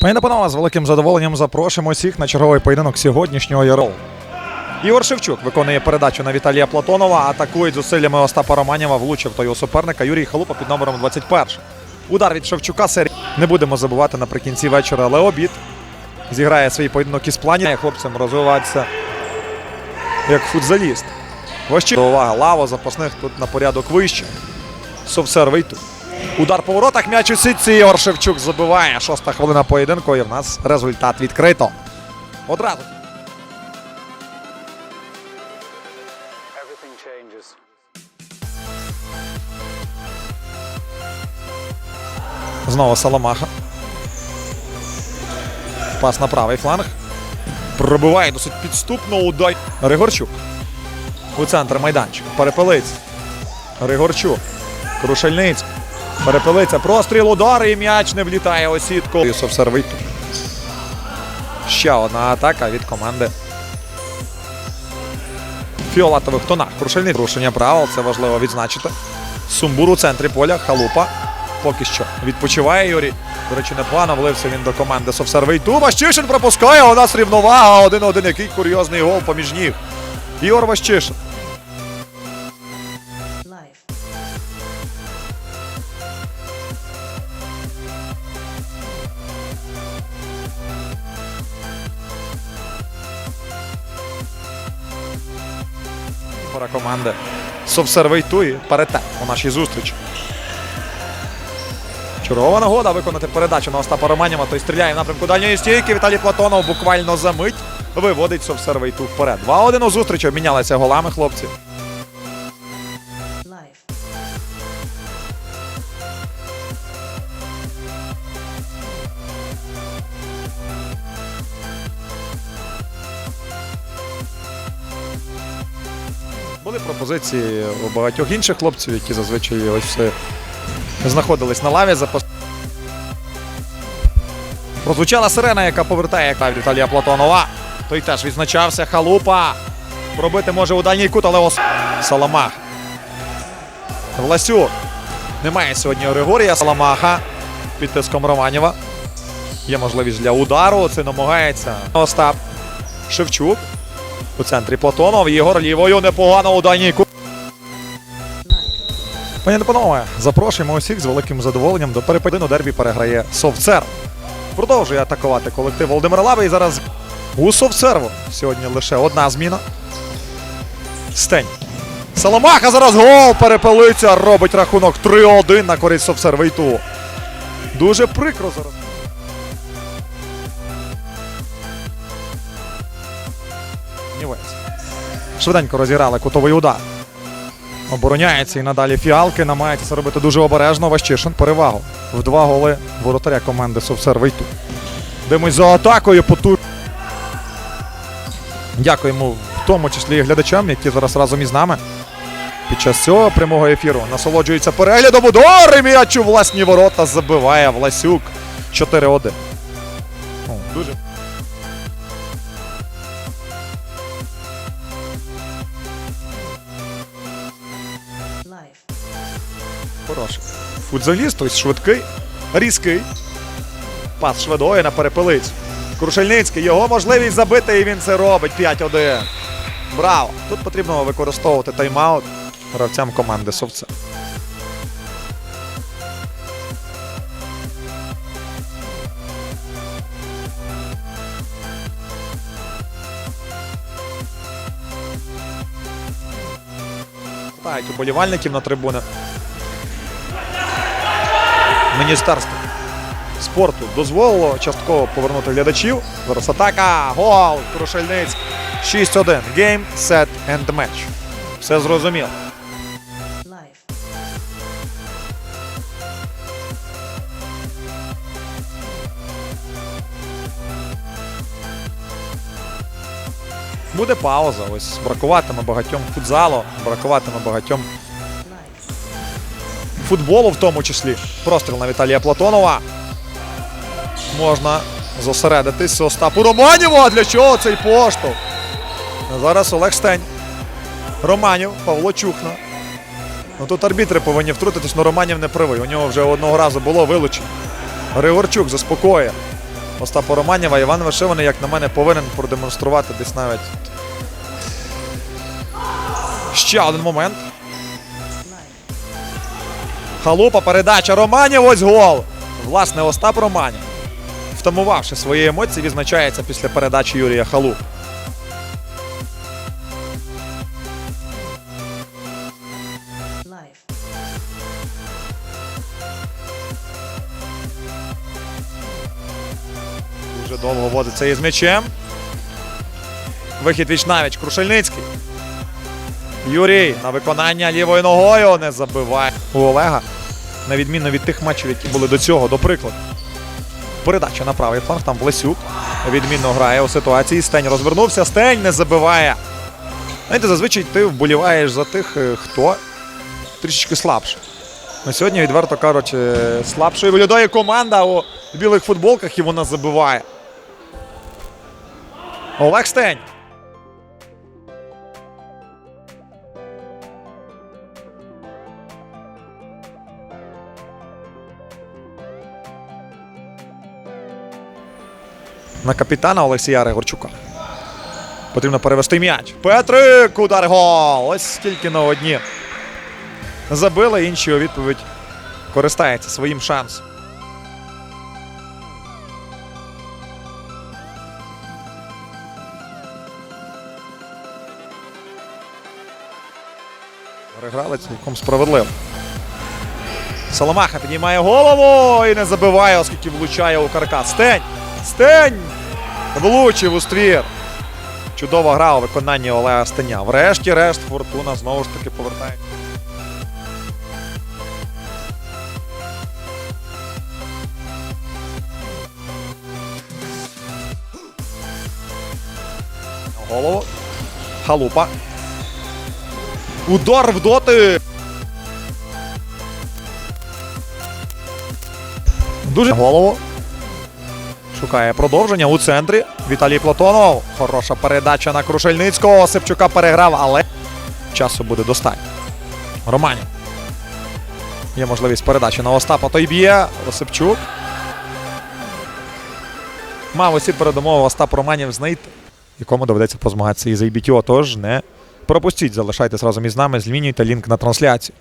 Пані та панове, з великим задоволенням запрошуємо всіх на черговий поєдинок сьогоднішнього Ярол. Ігор Шевчук виконує передачу на Віталія Платонова. Атакують зусиллями Остапа Романєва. Влучив того суперника Юрій Халупа під номером 21. Удар від Шевчука серії. Не будемо забувати наприкінці вечора, але обід зіграє свій поєдинок із плані. Хлопцям розвиватися як футзаліст. Ващі. Увага, лава запасних тут на порядок вище. Совсер вийти. Удар по воротах, м'яч у сітці. Ігор Шевчук забиває. Шоста хвилина поєдинку. І в нас результат відкрито. Одразу. Знову Саламаха. Пас на правий фланг. Пробиває досить підступно удар. Ригорчук. У центр майданчика. Перепелиць. Ригорчук. Крушельниць. Перепелиця. Простріл удар і м'яч не влітає у сітку. Юсов. Ще одна атака від команди. Фіолатових тонах. Крушельниць. Порушення правил. Це важливо відзначити. Сумбур у центрі поля. Халупа. Поки що відпочиває Юрій. До речі, непогано влився він до команди Совсервейту. Ващишин пропускає. У нас рівновага. 1-1. Який курйозний гол поміж ніг. Ігор Ващишин. Пора команди Совсервейту і паритет у нашій зустрічі. Чергова нагода виконати передачу на Остапа Романіма. Той стріляє в напрямку дальньої стійки. Віталій Платонов буквально за мить виводить Совсервейту вперед. 2-1 у зустрічі обмінялися голами хлопці. Були пропозиції у багатьох інших хлопців, які зазвичай ось все знаходились на лаві. Запас... Прозвучала сирена, яка повертає Віталія Платонова. Той теж відзначався. Халупа. Пробити може у дальній кут, але ос... Саламах. Власюк. Немає сьогодні Григорія Саламаха під тиском Романєва. Є можливість для удару. Це намагається Остап Шевчук. У центрі Платонов. Єгор лівою непогано у дальній кут. Пані та панове, запрошуємо усіх з великим задоволенням до перепадину дербі переграє Совцер. Продовжує атакувати колектив Володимира Лави. І зараз у Совцерву сьогодні лише одна зміна. Стень. Саламаха зараз гол перепелиця. Робить рахунок 3-1 на користь Совсервейту. Дуже прикро зараз. Швиденько розіграли кутовий удар. Обороняється і надалі фіалки. Намагається це робити дуже обережно. Ващишин перевагу. В два голи воротаря команди Совсер Вейту. Дивимось за атакою потур. Дякуємо в тому числі і глядачам, які зараз разом із нами. Під час цього прямого ефіру насолоджується переглядом удари. М'яч у власні ворота забиває Власюк. 4-1. Ну, Дуже. Хороший. Футзаліст, ось швидкий, різкий. Пас швидої на перепелиць. Крушельницький. Його можливість забити, і він це робить. 5-1. Браво! Тут потрібно використовувати тайм-аут гравцям команди. Питають уболівальників на трибунах. Міністерство спорту дозволило частково повернути глядачів. Зараз атака. Гол! Крушельниць. 6-1. Game, set and match. Все зрозуміло. Буде пауза. Ось бракуватиме багатьом футзалу, бракуватиме багатьом. Футболу, в тому числі. Простріл на Віталія Платонова. Можна зосередитись Остапу Романєву. А для чого цей поштовх? Зараз Олег Стень. Романів, Павло Чухна. Ну тут арбітри повинні втрутитись, але Романів не правий. У нього вже одного разу було вилучено. Григорчук заспокоює. Остапа Романєва. Іван Вишиваний, як на мене, повинен продемонструвати десь навіть. Ще один момент. Халупа, передача Романів, ось гол. Власне, Остап Романів, втамувавши свої емоції, відзначається після передачі Юрія Халуп. Дуже довго возиться із м'ячем. Вихід віч навіч. Крушельницький. Юрій на виконання лівою ногою не забиває. У Олега, на відміну від тих матчів, які були до цього, до прикладу. Передача на правий фланг, там Власюк відмінно грає у ситуації. Стень розвернувся, Стень не забиває. Знаєте, зазвичай ти вболіваєш за тих, е, хто трішечки слабше. На сьогодні, відверто кажучи, слабшою виглядає команда у білих футболках і вона забиває. Олег Стень. На капітана Олексія Регорчука. Потрібно перевести м'яч. Петрик, удар гол! Ось скільки на одні. Забили, інші у відповідь користається своїм шансом. Переграли цілком справедливо. Соломаха піднімає голову і не забиває, оскільки влучає у каркас. Стень! Стень! Влучив у ствір. Чудова гра у виконанні Олега Стеня. Врешті-решт фортуна знову ж таки повертає. Голову. Халупа. Удар в доти. Дуже голову. Шукає продовження у центрі. Віталій Платонов. Хороша передача на Крушельницького. Сепчука переграв, але часу буде достатньо. Романів. Є можливість передачі на Остапа. Той б'є. Осипчук. Мав усі передумови Остап Романів знайти, якому доведеться позмагатися із IBTO. Тож не пропустіть, залишайтесь разом із нами, змінюйте лінк на трансляцію.